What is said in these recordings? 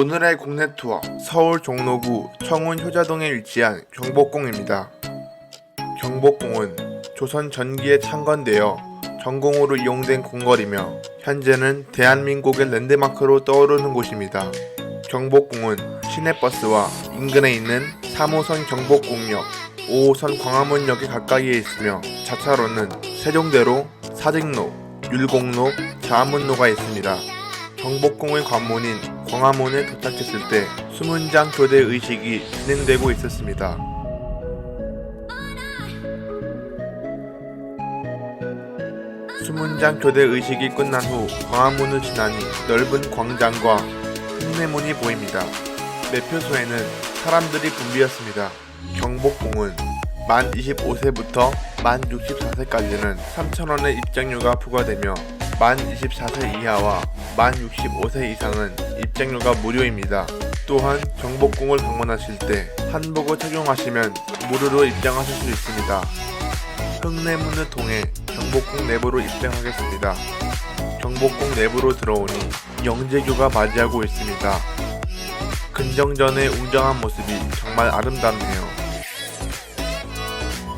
오늘의 국내 투어 서울 종로구 청운 효자동에 위치한 경복궁입니다. 경복궁은 조선 전기에 창건되어 전공으로 이용된 궁궐이며 현재는 대한민국의 랜드마크로 떠오르는 곳입니다. 경복궁은 시내버스와 인근에 있는 3호선 경복궁역, 5호선 광화문역에 가까이에 있으며 자차로는 세종대로, 사직로, 율곡로, 자문로가 있습니다. 경복궁의 관문인 광화문에 도착했을 때 수문장 교대 의식이 진행되고 있었습니다. 수문장 교대 의식이 끝난 후 광화문을 지나니 넓은 광장과 흉내문이 보입니다. 매표소에는 사람들이 붐비었습니다. 경복궁은 만 25세부터 만 64세까지는 3,000원의 입장료가 부과되며 만 24세 이하와 만 65세 이상은 입장료가 무료입니다. 또한 경복궁을 방문하실 때 한복을 착용하시면 무료로 입장하실 수 있습니다. 흑내문을 통해 경복궁 내부로 입장하겠습니다. 경복궁 내부로 들어오니 영재교가 맞이하고 있습니다. 근정전의 웅장한 모습이 정말 아름답네요.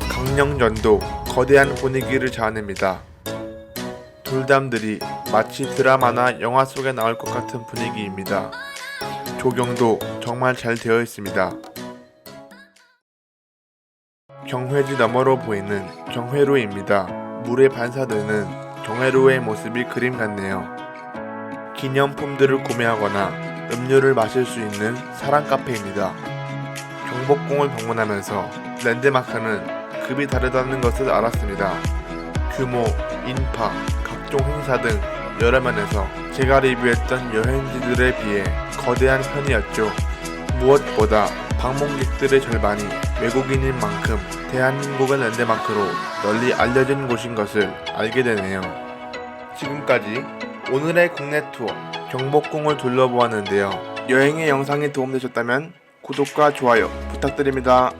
강령전도 거대한 분위기를 자아냅니다. 돌담들이 마치 드라마나 영화 속에 나올 것 같은 분위기입니다. 조경도 정말 잘 되어 있습니다. 경회지 너머로 보이는 경회로입니다. 물에 반사되는 경회로의 모습이 그림 같네요. 기념품들을 구매하거나 음료를 마실 수 있는 사랑 카페입니다. 경복궁을 방문하면서 랜드마크는 급이 다르다는 것을 알았습니다. 규모, 인파, 각종 행사 등 여러 면에서 제가 리뷰했던 여행지들에 비해 거대한 편이었죠. 무엇보다 방문객들의 절반이 외국인인 만큼 대한민국의 랜드마크로 널리 알려진 곳인 것을 알게 되네요. 지금까지 오늘의 국내 투어 경복궁을 둘러보았는데요. 여행의 영상이 도움되셨다면 구독과 좋아요 부탁드립니다.